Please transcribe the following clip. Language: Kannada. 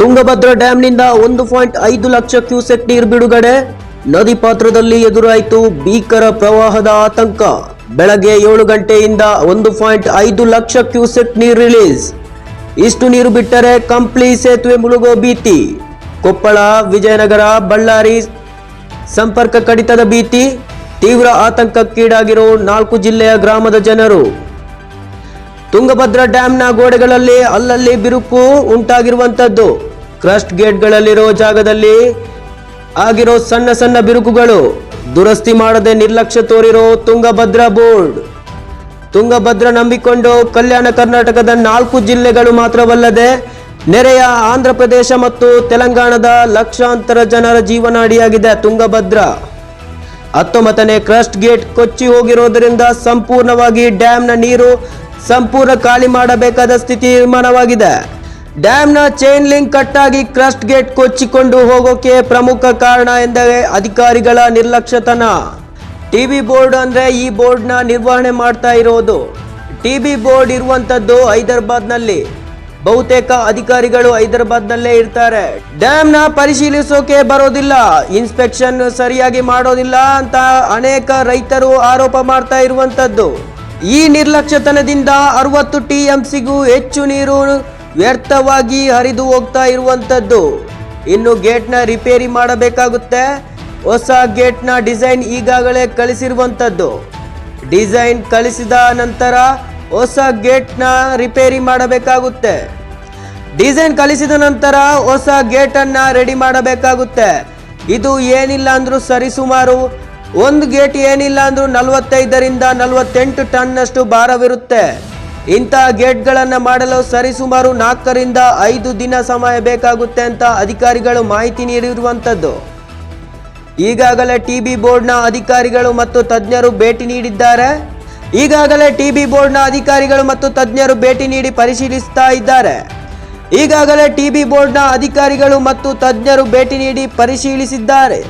ತುಂಗಭದ್ರಾ ಡ್ಯಾಂನಿಂದ ಒಂದು ಪಾಯಿಂಟ್ ಐದು ಲಕ್ಷ ಕ್ಯೂಸೆಕ್ ನೀರು ಬಿಡುಗಡೆ. ನದಿ ಪಾತ್ರದಲ್ಲಿ ಎದುರಾಯಿತು ಭೀಕರ ಪ್ರವಾಹದ ಆತಂಕ. ಬೆಳಗ್ಗೆ ಏಳು ಗಂಟೆಯಿಂದ ಒಂದು ಪಾಯಿಂಟ್ ಐದು ಲಕ್ಷ ಕ್ಯೂಸೆಕ್ ನೀರು ರಿಲೀಸ್. ಇಷ್ಟು ನೀರು ಬಿಟ್ಟರೆ ಕಂಪ್ಲಿ ಸೇತುವೆ ಮುಳುಗೋ ಭೀತಿ. ಕೊಪ್ಪಳ, ವಿಜಯನಗರ, ಬಳ್ಳಾರಿ ಸಂಪರ್ಕ ಕಡಿತದ ಭೀತಿ. ತೀವ್ರ ಆತಂಕಕ್ಕೀಡಾಗಿರೋ ನಾಲ್ಕು ಜಿಲ್ಲೆಯ ಗ್ರಾಮದ ಜನರು. ತುಂಗಭದ್ರಾ ಡ್ಯಾಂನ ಗೋಡೆಗಳಲ್ಲಿ ಅಲ್ಲಲ್ಲಿ ಬಿರುಕು ಉಂಟಾಗಿರುವಂತದ್ದು ಕ್ರಸ್ಟ್ ಗೇಟ್ಗಳಲ್ಲಿರೋ ಜಾಗದಲ್ಲಿ ಆಗಿರೋ ಸಣ್ಣ ಸಣ್ಣ ಬಿರುಕುಗಳು ದುರಸ್ತಿ ಮಾಡದೆ ನಿರ್ಲಕ್ಷ್ಯ ತೋರಿರೋ ತುಂಗಭದ್ರಾ ಬೋರ್ಡ್. ತುಂಗಭದ್ರಾ ನಂಬಿಕೊಂಡು ಕಲ್ಯಾಣ ಕರ್ನಾಟಕದ ನಾಲ್ಕು ಜಿಲ್ಲೆಗಳು ಮಾತ್ರವಲ್ಲದೆ ನೆರೆಯ ಆಂಧ್ರ ಪ್ರದೇಶ ಮತ್ತು ತೆಲಂಗಾಣದ ಲಕ್ಷಾಂತರ ಜನರ ಜೀವನಾಡಿಯಾಗಿದೆ ತುಂಗಭದ್ರಾ. ಹತ್ತೊಂಬತ್ತನೇ ಕ್ರಸ್ಟ್ ಗೇಟ್ ಕೊಚ್ಚಿ ಹೋಗಿರೋದರಿಂದ ಸಂಪೂರ್ಣವಾಗಿ ಡ್ಯಾಂನ ನೀರು ಸಂಪೂರ್ಣ ಖಾಲಿ ಮಾಡಬೇಕಾದ ಸ್ಥಿತಿ ನಿರ್ಮಾಣವಾಗಿದೆ. ಡ್ಯಾಂನ ಚೈನ್ ಲಿಂಕ್ ಕಟ್ಟಾಗಿ ಕ್ರಸ್ಟ್ ಗೇಟ್ ಕೊಚ್ಚಿಕೊಂಡು ಹೋಗೋಕೆ ಪ್ರಮುಖ ಕಾರಣ ಎಂದರೆ ಅಧಿಕಾರಿಗಳ ನಿರ್ಲಕ್ಷ್ಯತನ. ಟಿಬಿ ಬೋರ್ಡ್ ಅಂದ್ರೆ ಈ ಬೋರ್ಡ್ನ ನಿರ್ವಹಣೆ ಮಾಡ್ತಾ ಇರೋದು. ಟಿಬಿ ಬೋರ್ಡ್ ಇರುವಂತದ್ದು ಹೈದರಾಬಾದ್ನಲ್ಲಿ. ಬಹುತೇಕ ಅಧಿಕಾರಿಗಳು ಹೈದರಾಬಾದ್ನಲ್ಲೇ ಇರ್ತಾರೆ. ಡ್ಯಾಮ್ನ ಪರಿಶೀಲಿಸೋಕೆ ಬರೋದಿಲ್ಲ. ಇನ್ಸ್ಪೆಕ್ಷನ್ ಸರಿಯಾಗಿ ಮಾಡೋದಿಲ್ಲ ಅಂತ ಅನೇಕ ರೈತರು ಆರೋಪ ಮಾಡ್ತಾ ಇರುವಂತದ್ದು. ಈ ನಿರ್ಲಕ್ಷ್ಯತನದಿಂದ ಅರವತ್ತು ಟಿ ಎಂ ಸಿಗೂ ಹೆಚ್ಚು ನೀರು ವ್ಯರ್ಥವಾಗಿ ಹರಿದು ಹೋಗ್ತಾ ಇರುವಂತದ್ದು ಇನ್ನು ಗೇಟ್ನ ರಿಪೇರಿ ಮಾಡಬೇಕಾಗುತ್ತೆ. ಹೊಸ ಗೇಟ್ನ ಡಿಸೈನ್ ಈಗಾಗಲೇ ಕಳಿಸಿರುವಂತದ್ದು ಡಿಸೈನ್ ಕಳಿಸಿದ ನಂತರ ಹೊಸ ಗೇಟ್ನ ರಿಪೇರಿ ಮಾಡಬೇಕಾಗುತ್ತೆ. ಡಿಸೈನ್ ಕಳಿಸಿದ ನಂತರ ಹೊಸ ಗೇಟನ್ನು ರೆಡಿ ಮಾಡಬೇಕಾಗುತ್ತೆ. ಇದು ಏನಿಲ್ಲ ಅಂದರೂ ಸರಿಸುಮಾರು ಒಂದು ಗೇಟ್ ಏನಿಲ್ಲ ಅಂದರೂ ನಲವತ್ತೈದರಿಂದ ನಲವತ್ತೆಂಟು ಟನ್ನಷ್ಟು ಭಾರವಿರುತ್ತೆ. ಇಂಥ ಗೇಟ್ಗಳನ್ನು ಮಾಡಲು ಸರಿಸುಮಾರು ನಾಲ್ಕರಿಂದ ಐದು ದಿನ ಸಮಯ ಬೇಕಾಗುತ್ತೆ ಅಂತ ಅಧಿಕಾರಿಗಳು ಮಾಹಿತಿ ನೀಡಿರುವಂಥದ್ದು. ಈಗಾಗಲೇ ಟಿಬಿ ಬೋರ್ಡ್ನ ಅಧಿಕಾರಿಗಳು ಮತ್ತು ತಜ್ಞರು ಭೇಟಿ ನೀಡಿದ್ದಾರೆ. ಈಗಾಗಲೇ ಟಿಬಿ ಬೋರ್ಡ್ನ ಅಧಿಕಾರಿಗಳು ಮತ್ತು ತಜ್ಞರು ಭೇಟಿ ನೀಡಿ ಪರಿಶೀಲಿಸ್ತಾ ಇದ್ದಾರೆ. ಈಗಾಗಲೇ ಟಿಬಿ ಬೋರ್ಡ್ನ ಅಧಿಕಾರಿಗಳು ಮತ್ತು ತಜ್ಞರು ಭೇಟಿ ನೀಡಿ ಪರಿಶೀಲಿಸಿದ್ದಾರೆ.